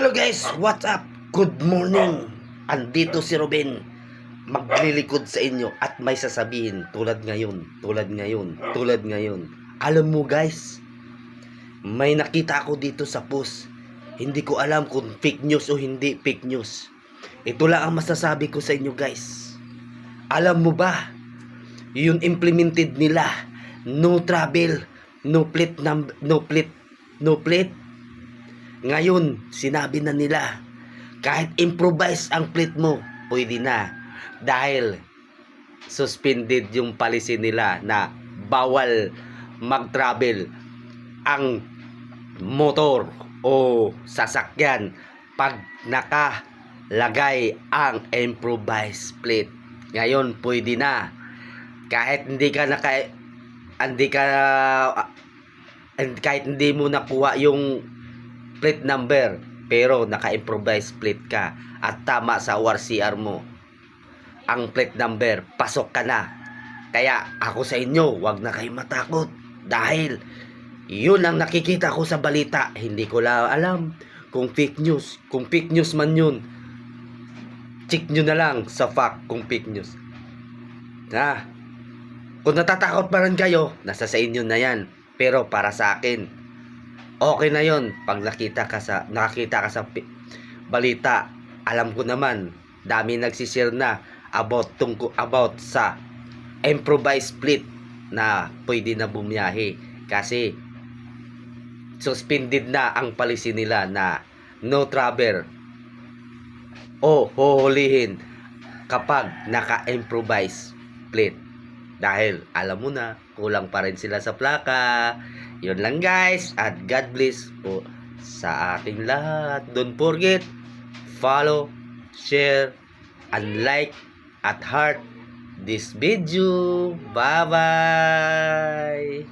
Hello guys, what's up? Good morning. Andito si Ruben. Maglilikod sa inyo at may sasabihin tulad ngayon, tulad ngayon, tulad ngayon. Alam mo guys, may nakita ako dito sa post. Hindi ko alam kung fake news o hindi fake news. Ito lang ang masasabi ko sa inyo guys. Alam mo ba, yung implemented nila, no travel, no plate, no plate, no plate, ngayon, sinabi na nila, kahit improvise ang plate mo, pwede na. Dahil suspended yung policy nila na bawal mag-travel ang motor o sasakyan pag nakalagay ang improvised plate. Ngayon, pwede na. Kahit hindi ka naka hindi ka and kahit hindi mo nakuha yung plate number pero naka-improvise plate ka at tama sa ORCR mo. Ang plate number pasok ka na. Kaya ako sa inyo wag na kayo matakot dahil yun ang nakikita ko sa balita. Hindi ko lang alam kung fake news kung fake news man yun. Check nyo na lang sa fact kung fake news. Na kung natatakot pa rin kayo nasa sa inyo na yan. Pero para sa akin okay na yon pag nakita ka sa nakakita ka sa balita alam ko naman dami nagsishare na about tungko about sa improvised split na pwede na bumiyahe. Kasi suspended na ang policy nila na no travel o huhulihin kapag naka-improvise plate dahil alam mo na kulang pa rin sila sa plaka. Yun lang guys. At God bless po sa ating lahat. Don't forget follow share and like at heart this video. Bye bye